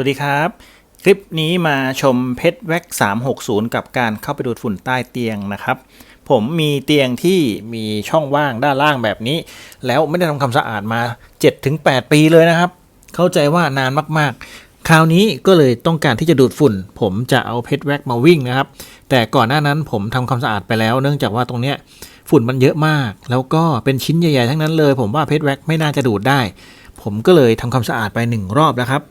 วัสดีครับ คลิปนี้มาชมเพชรแว็ก360 กับการเข้าไปดูดฝุ่นใต้เตียงนะครับ ผมมีเตียงที่มีช่องว่างด้านล่างแบบนี้ แล้วไม่ได้ทำความสะอาดมา 7-8 ปีเลยนะครับ เข้าใจว่านานมากๆ คราวนี้ก็เลยต้องการที่จะดูดฝุ่น ผมจะเอาเพชรแว็กมาวิ่งนะครับ แต่ก่อนหน้านั้นผมทำความสะอาดไปแล้ว เนื่องจากว่าตรงเนี้ยฝุ่นมันเยอะมาก แล้วก็เป็นชิ้นใหญ่ๆทั้งนั้นเลย ผมว่าเพชรแว็กไม่น่าจะดูดได้ ผมก็เลยทำความสะอาดไปหนึ่งรอบแล้วครับ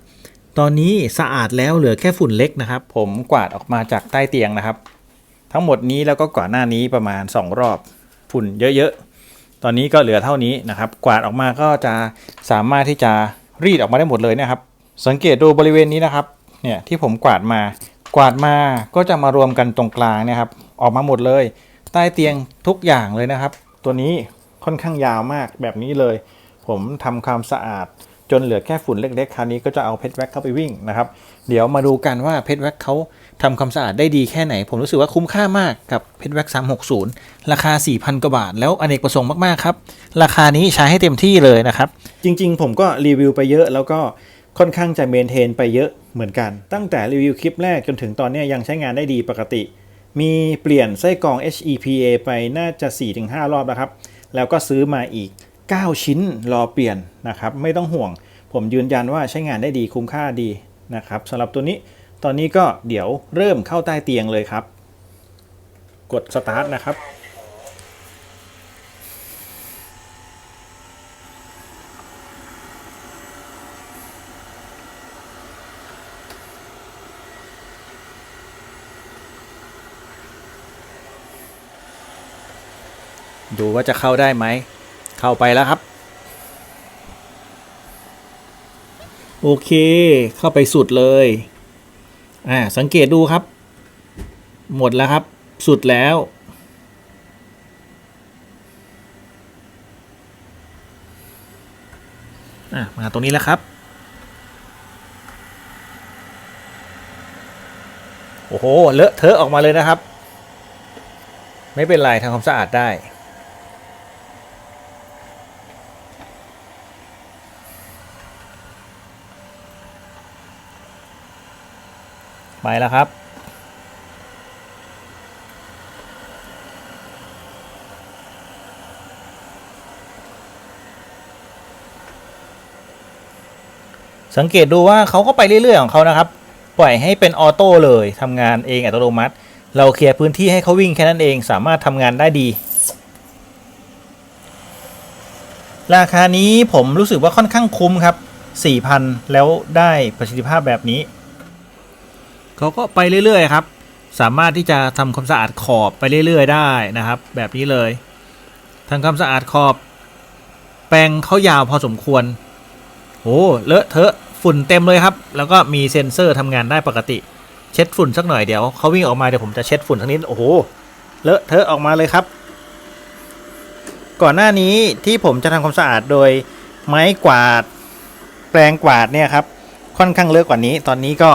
ตอนนี้สะอาดแล้วเหลือแค่ฝุ่นเล็กนะครับ ผมกวาดออกมาจากใต้เตียงนะครับ ทั้งหมดนี้แล้วก็ก่อนหน้านี้ประมาณ 2 รอบฝุ่นเยอะๆ ตอนนี้ก็เหลือเท่านี้นะครับ กวาดออกมาก็จะสามารถที่จะรีดออกมาได้หมดเลยนะครับ สังเกตดูบริเวณนี้นะครับเนี่ยที่ผมกวาดมา กวาดมาก็จะมารวมกันตรงกลางนะครับ ออกมาหมดเลย ใต้เตียงทุกอย่างเลยนะครับ ตัวนี้ค่อนข้างยาวมากแบบนี้เลย ผมทำความสะอาด จนเหลือแค่ฝุ่นเล็กๆ คราวนี้ก็จะเอาเพชรแว็กเข้าไปวิ่งนะครับ เดี๋ยวมาดูกันว่าเพชรแว็กเขาทำความสะอาดได้ดีแค่ไหน ผมรู้สึกว่าคุ้มค่ามากกับเพชรแว็ก360 ราคา 4,000 กว่าบาท แล้วอเนกประสงค์มากๆครับ ราคานี้ใช้ให้เต็มที่เลยนะครับ จริงๆ ผมก็รีวิวไปเยอะแล้วก็ค่อนข้างจะเมนเทนไปเยอะเหมือนกัน ตั้งแต่รีวิวคลิปแรกจนถึงตอนนี้ยยังใช้งานได้ดีปกติ มีเปลี่ยนไส้กรอง HEPA ไปน่าจะ 4-5 รอบแล้วครับ แล้วก็ซื้อมาอีก 9 ชิ้นรอเปลี่ยนนะครับไม่ต้องห่วง ผมยืนยันว่าใช้งานได้ดีคุ้มค่าดีนะครับสำหรับตัวนี้ตอนนี้ก็เดี๋ยวเริ่มเข้าใต้เตียงเลยครับ กดสตาร์ทนะครับดูว่าจะเข้าได้ไหม เข้าไปแล้วครับ โอเค เข้าไปสุดเลย อ่า สังเกตดูครับ หมดแล้วครับ สุดแล้ว อะ มาตรงนี้แล้วครับ โอ้โห เลอะเทอะออกมาเลยนะครับ ไม่เป็นไรทำความสะอาดได้ ไปแล้วครับ สังเกตดูว่าเขาก็ไปเรื่อยๆของเขานะครับ ปล่อยให้เป็นออโต้เลยทำงานเองอัตโนมัติ เราเคลียร์พื้นที่ให้เขาวิ่งแค่นั้นเองสามารถทำงานได้ดี ราคานี้ผมรู้สึกว่าค่อนข้างคุ้มครับ 4,000 แล้วได้ประสิทธิภาพแบบนี้ เขาก็ไปเรื่อยๆครับ สามารถที่จะทำความสะอาดขอบไปเรื่อยๆได้นะครับ แบบนี้เลยทำความสะอาดขอบ แปรงเขายาวพอสมควรโอ้เลอะเทอะฝุ่นเต็มเลยครับ แล้วก็มีเซ็นเซอร์ทำงานได้ปกติ เช็ดฝุ่นสักหน่อยเดี๋ยวเขาวิ่งออกมาเดี๋ยวผมจะเช็ดฝุ่นทั้งนิดโอ้โหเลอะเทอะออกมาเลยครับ ก่อนหน้านี้ที่ผมจะทำความสะอาดโดยไม้กวาด แปรงกวาดเนี่ยครับ ค่อนข้างเลอะกว่านี้ ตอนนี้ก็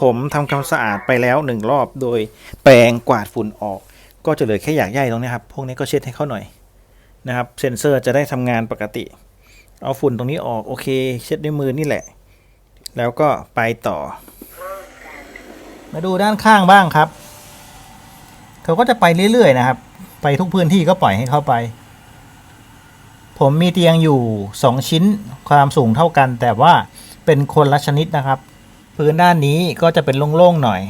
ผมทำความสะอาดไปแล้วหนึ่งรอบโดยแปรงกวาดฝุ่นออก ก็จะเหลือแค่อยากใยตรงนี้ครับ พวกนี้ก็เช็ดให้เขาหน่อยนะครับ เซ็นเซอร์จะได้ทำงานปกติ เอาฝุ่นตรงนี้ออกโอเค เช็ดด้วยมือนี่แหละ แล้วก็ไปต่อ มาดูด้านข้างบ้างครับเขาก็จะไปเรื่อยๆนะครับ ไปทุกพื้นที่ก็ปล่อยให้เข้าไป ผมมีเตียงอยู่ 2 ชิ้นความสูงเท่ากัน แต่ว่าเป็นคนละชนิดนะครับ พื้นด้านนี้ก็จะเป็นโล่งๆหน่อย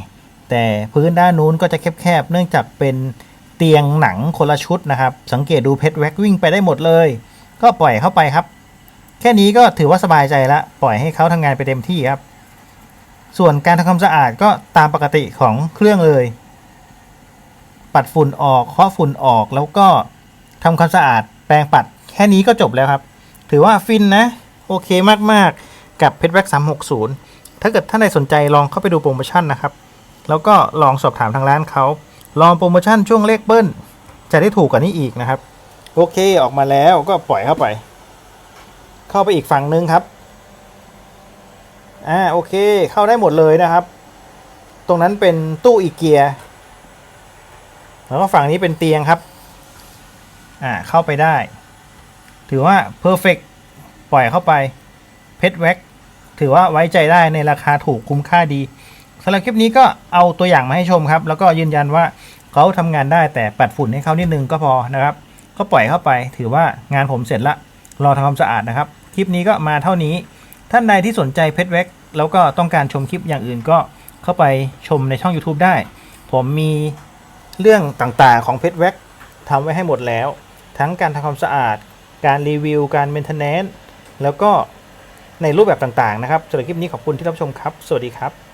แต่พื้นด้านนู้นก็จะแคบๆเนื่องจากเป็นเตียงหนังคนละชุดนะครับ สังเกตดูเพชรแว็กวิ่งไปได้หมดเลย ก็ปล่อยเข้าไปครับ แค่นี้ก็ถือว่าสบายใจละปล่อยให้เขาทำงานไปเต็มที่ครับ ส่วนการทำความสะอาดก็ตามปกติของเครื่องเลย ปัดฝุ่นออกเคาะฝุ่นออกแล้วก็ทำความสะอาดแปรงปัดแค่นี้ก็จบแล้วครับ ถือว่าฟินนะ โอเคมากๆ กับเพชรแว็ก360 ถ้าเกิดท่านใดสนใจลองเข้าไปดูโปรโมชั่นนะครับ แล้วก็ลองสอบถามทางร้านเขา ลองโปรโมชั่นช่วงเลขเบิ้ล จะได้ถูกกว่านี้อีกนะครับ โอเคออกมาแล้วก็ปล่อยเข้าไป เข้าไปอีกฝั่งนึงครับ อ่าโอเค เข้าได้หมดเลยนะครับ ตรงนั้นเป็นตู้อีเกีย แล้วก็ฝั่งนี้เป็นเตียงครับ อ่าเข้าไปได้ ถือว่า perfect ปล่อยเข้าไปเพชรแว็ก ถือว่าไว้ใจได้ในราคาถูกคุ้มค่าดีสำหรับคลิปนี้ก็เอาตัวอย่างมาให้ชมครับ แล้วก็ยืนยันว่าเขาทำงานได้แต่ปัดฝุ่นให้เขานิดนึงก็พอนะครับ ก็ปล่อยเข้าไป ถือว่างานผมเสร็จละรอทำความสะอาดนะครับ คลิปนี้ก็มาเท่านี้ ท่านใดที่สนใจเพชรแว็กแล้วก็ต้องการชมคลิปอย่างอื่นก็เข้าไปชมในช่อง YouTube ได้ ผมมีเรื่องต่างๆของเพชรแว็กทำไว้ให้หมดแล้ว ทั้งการทำความสะอาด การรีวิว การเมนเทนแนนซ์แล้วก็ ในรูปแบบต่างๆนะครับสำหรับคลิปนี้ขอบคุณที่รับชมครับ สวัสดีครับ